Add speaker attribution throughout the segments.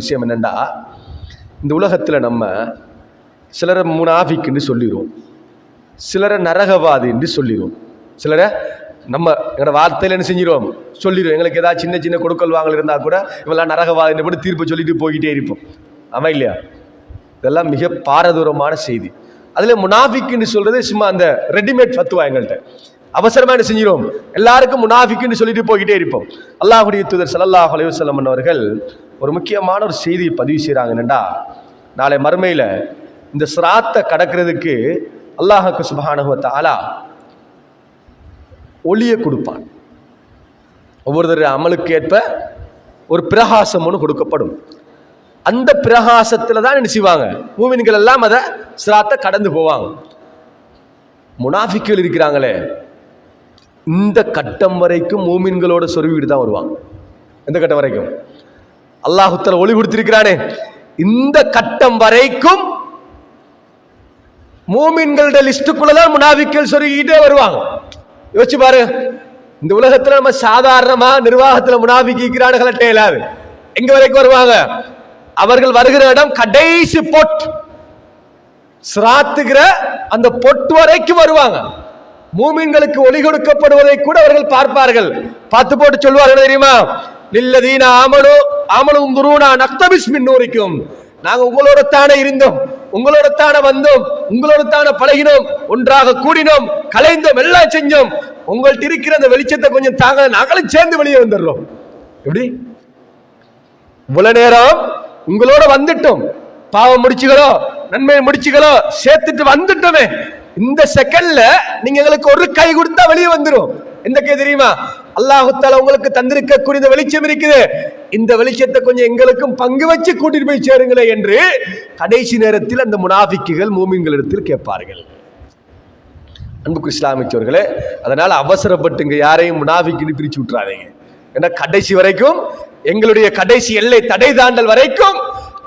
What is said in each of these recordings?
Speaker 1: விஷயம் என்னென்னா இந்த உலகத்தில் நம்ம சிலரை முனாஃபிக்குன்னு சொல்லிடுவோம் சிலரை நரகவாதி என்று சொல்லிடுவோம் சிலரை நம்ம எங்களோட வார்த்தையில் என்ன செஞ்சிருவோம்? சொல்லிடுவோம் எங்களுக்கு ஏதாவது சின்ன சின்ன கொடுக்கல் வாங்கல் இருந்தால் கூட இவெல்லாம் நரகவாதின்னு கூட தீர்ப்பு சொல்லிட்டு போய்கிட்டே இருப்போம். ஆமாம் இல்லையா? இதெல்லாம் மிக பாரதூரமான செய்தி. அதில் முனாஃபிக்குன்னு சொல்கிறது சும்மா அந்த ரெடிமேட் ஃபத்துவா எங்கள்கிட்ட அவசரமாக என்ன செஞ்சிடும் எல்லாருக்கும் முனாஃபிக்குன்னு சொல்லிட்டு போய்கிட்டே இருப்போம். அல்லாஹுடைய தூதர் சல்லாஹ் அலையுசல்லம் அவர்கள் ஒரு முக்கியமான ஒரு செய்தியை பதிவு செய்கிறாங்கன்னா நாளை மறுமையில் இந்த சிராத்தை கடக்கிறதுக்கு அல்லாஹுக்கு சுபஹானஹு ஆலா ஒளியை கொடுப்பான். ஒவ்வொருத்தர் அமலுக்கு ஏற்ப ஒரு பிரகாசம் ஒன்று கொடுக்கப்படும். அந்த பிரகாசத்தில் தான் என்ன செய்வாங்க? மூமின்கள் எல்லாம் அதை சிராத்தை கடந்து போவாங்க. முனாஃபிக்கல் இருக்கிறாங்களே இந்த கட்டம் வரைக்கும் மூமின்களோட சொருவிட்டு தான் வருவாங்க. எந்த கட்டம் வரைக்கும்? அல்லாஹுத்தல ஒளி கொடுத்திருக்கிறானே. இந்த கட்டம் வரைக்கும் மூமின்களோட லிஸ்டுக்குள்ள தான் முனாஃபிக்கள் சொருகிட்டே வருவாங்க. யோசிச்சு பாரு இந்த உலகத்துல நம்ம சாதாரணமா நிர்வாகத்துல முனாஃபிக்கிறானுகளே இல்லாது எங்க வரைக்கும் வருவாங்க? அவர்கள் வருகிற இடம் கடைசி பொட். சிராத்துகிற அந்த பொட்டு வரைக்கும் வருவாங்க. மூமின்களுக்கு ஒளி கொடுக்கப்படுவதை கூட அவர்கள் பார்ப்பார்கள். பார்த்து போட்டு சொல்வார்கள் தெரியுமா? லில்லதீன ஆமனு ஆமனும் குருனா நக்தபிஸ் மின்னூரிக்கும். நாங்க உங்களோட தானே இருந்தோம் உங்களோட தானே வந்தோம் உங்களோட தானே பழகினோம் ஒன்றாக கூடினோம் கலைந்தோம் எல்லாம் செஞ்சோம். உங்கள்ட்ட இருக்கிற அந்த வெளிச்சத்தை கொஞ்சம் தாங்க நாங்களும் சேர்ந்து வெளியே வந்துடுறோம். எப்படி? இவ்வளவு நேரம் உங்களோட வந்துட்டோம். பாவம் முடிச்சுகளோ நன்மை முடிச்சுகளோ சேர்த்துட்டு வந்துட்டோமே. இந்த செகண்ட்ல நீங்க எங்களுக்கு ஒரு கை கொடுத்தா வெளியே வந்துடும் எந்த கை தெரியுமா? அல்லாஹுத்தால உங்களுக்கு தந்திருக்கக்கூடிய இந்த வெளிச்சம் இருக்குது. இந்த வெளிச்சத்தை கொஞ்சம் எங்களுக்கும் பங்கு வச்சு கூட்டிட்டு போய் சேருங்களே என்று கடைசி நேரத்தில் அந்த முனாஃபிக்குகள் மூமின்களிடத்தில் கேட்பார்கள். அன்புக்கு இஸ்லாமிச்சவர்களே அதனால் அவசரப்பட்டுங்க யாரையும் முனாஃபிக்குன்னு பிரிச்சு விட்டுறாதீங்க. ஏன்னா கடைசி வரைக்கும் எங்களுடைய கடைசி எல்லை தடை தாண்டல் வரைக்கும்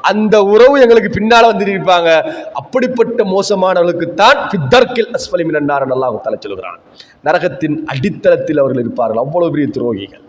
Speaker 1: அந்த உறவு எங்களுக்கு பின்னால் வந்து இருப்பாங்க அப்படிப்பட்ட மோசமானவர்களுக்கு தான் பித்தர்கில் அஸ்வலி நல்லா அவங்க தலை சொல்கிறான் நரகத்தின் அடித்தளத்தில் அவர்கள் இருப்பார்கள். அவ்வளவு பெரிய துரோகிகள்.